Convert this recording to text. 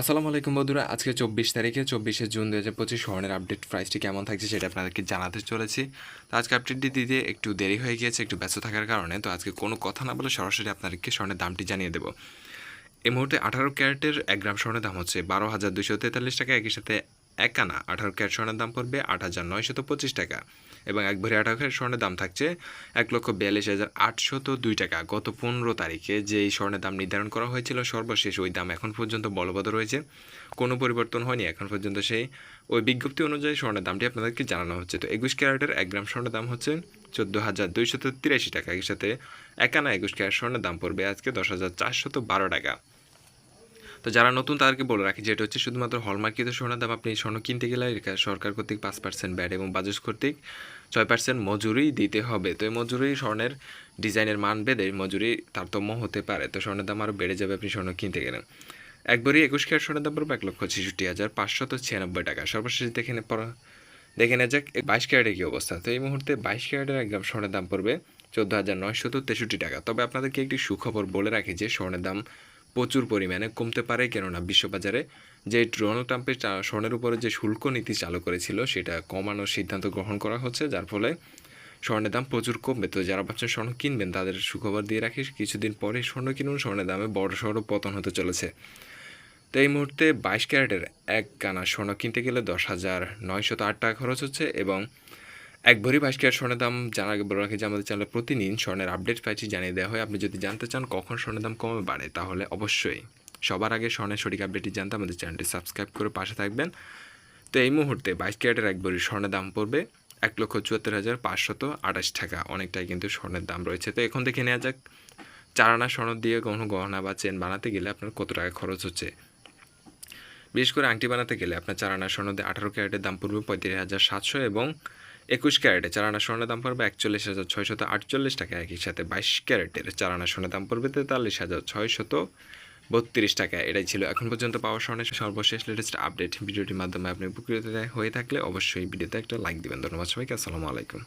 আসসালামু আলাইকুম বন্ধুরা, আজকে চব্বিশ তারিখে, চব্বিশে জুন দু হাজার পঁচিশ স্বর্ণের আপডেট প্রাইসটি কেমন থাকছে সেটা আপনাদেরকে জানাতে চলেছি। তো আজকে আপডেটটি দিতে একটু দেরি হয়ে গিয়েছে, একটু ব্যস্ত থাকার কারণে, তো আজকে কোনো কথা না বলে সরাসরি আপনাদেরকে স্বর্ণের দামটি জানিয়ে দেবো। এই মুহূর্তে আঠারো ক্যারেটের এক গ্রাম স্বর্ণের দাম হচ্ছে বারো হাজার দুশো তেতাল্লিশ টাকা, একই সাথে এক আনা আঠারো ক্যারেট স্বর্ণের দাম পড়বে আট হাজার নয়শত পঁচিশ টাকা। এবং এক ভরি আঠারো স্বর্ণের দাম থাকছে এক লক্ষ বিয়াল্লিশ হাজার আটশত দুই টাকা। গত পনেরো তারিখে যে স্বর্ণের দাম নির্ধারণ করা হয়েছিল, সর্বশেষ ওই দাম এখন পর্যন্ত বলবৎ রয়েছে। কোনো পরিবর্তন হয়নি, এখন পর্যন্ত সেই ওই বিজ্ঞপ্তি অনুযায়ী স্বর্ণের দামটি আপনাদেরকে জানানো হচ্ছে। তো একুশ ক্যারেটের এক গ্রাম স্বর্ণের দাম হচ্ছে চোদ্দ হাজার দুইশত তিরাশি টাকা। এর সাথে একানা একুশ ক্যারেট স্বর্ণের দাম পড়বে আজকে দশ হাজার চারশত বারো টাকা। তো যারা নতুন, তাদেরকে বলে রাখি যেটা হচ্ছে শুধুমাত্র হলমার্কিত সোনার দাম। আপনি স্বর্ণ কিনতে গেলে সরকার কর্তৃক পাঁচ পার্সেন্ট ব্যাট এবং বাজাজ কর্তৃক ছয় পার্সেন্ট মজুরি দিতে হবে। তো এই মজুরি স্বর্ণের ডিজাইনের মান বেঁধে মজুরি তারতম্য হতে পারে। তো স্বর্ণের দাম আরও বেড়ে যাবে আপনি স্বর্ণ কিনতে গেলে। একবারই একুশ ক্যারেট স্বর্ণের দাম পড়বে এক লক্ষ ছেষট্টি হাজার পাঁচশত ছিয়ানব্বই টাকা। সর্বশেষ দেখে দেখে নেওয়া যাক বাইশ ক্যারেটের কী অবস্থা। তো এই মুহূর্তে বাইশ ক্যারেটের এক গ্রাম স্বর্ণের দাম পড়বে চোদ্দ হাজার নয়শত তেষট্টি টাকা। তবে আপনাদেরকে একটি সুখবর বলে রাখি যে স্বর্ণের দাম প্রচুর পরিমাণে কমতে পারে, কেননা বিশ্ববাজারে যে ডোনাল্ড ট্রাম্পের স্বর্ণের উপরে যে শুল্ক নীতি চালু করেছিল, সেটা কমানোর সিদ্ধান্ত গ্রহণ করা হচ্ছে, যার ফলে স্বর্ণের দাম প্রচুর কমবে। তো যারা ভাবছেন স্বর্ণ কিনবেন, তাদের সুখবর দিয়ে রাখি, কিছুদিন পরে স্বর্ণ কিনুন, স্বর্ণের দামে বড় সড়ো পতন হতে চলেছে। তো এই মুহূর্তে বাইশ ক্যারেটের এক গানা স্বর্ণ কিনতে গেলে দশ হাজার নয়শত আট টাকা খরচ হচ্ছে এবং এক ভরি বাইশ ক্যারেট স্বর্ণের দাম জানার আগে বলে রাখি যে আমাদের চ্যানেলে প্রতিদিন স্বর্ণের আপডেট পাইছি জানিয়ে দেওয়া হয়। আপনি যদি জানতে চান কখন স্বর্ণের দাম কমে বাড়ে, তাহলে অবশ্যই সবার আগে স্বর্ণের সঠিক আপডেটটি জানতে আমাদের চ্যানেলটি সাবস্ক্রাইব করে পাশে থাকবেন। তো এই মুহূর্তে বাইশ ক্যারেটের এক ভরি স্বর্ণের দাম পড়বে এক লক্ষ চুয়াত্তর হাজার পাঁচশত আঠাশ টাকা। অনেকটাই কিন্তু স্বর্ণের দাম রয়েছে। তো এখন দেখে নেওয়া যাক চার আনা স্বর্ণ দিয়ে কোনো গহনা বা চেন বানাতে গেলে আপনার কত টাকা খরচ হচ্ছে? বিশেষ করে আংটি বানাতে গেলে আপনার চার আনা স্বর্ণ দিয়ে আঠারো ক্যারেটের দাম পড়বে পঁয়ত্রিশ হাজার সাতশো এবং একুশ ক্যারেটে চারানা স্বর্ণের দাম পড়বে একচল্লিশ হাজার ছয়শত আটচল্লিশ টাকা। একই সাথে বাইশ ক্যারেটের চারানা স্বর্ণের দাম পড়বে তেতাল্লিশ হাজার ছয়শত বত্রিশ টাকা। এটাই ছিল এখন পর্যন্ত পাওয়া স্বর্ণের সর্বশেষ লেটেস্ট আপডেট ভিডিওটির মাধ্যমে আপনি উপকৃত হয়ে থাকলে অবশ্যই ভিডিওতে একটা লাইক দিবেন। ধন্যবাদ সবাইকে। আসসালামু আলাইকুম।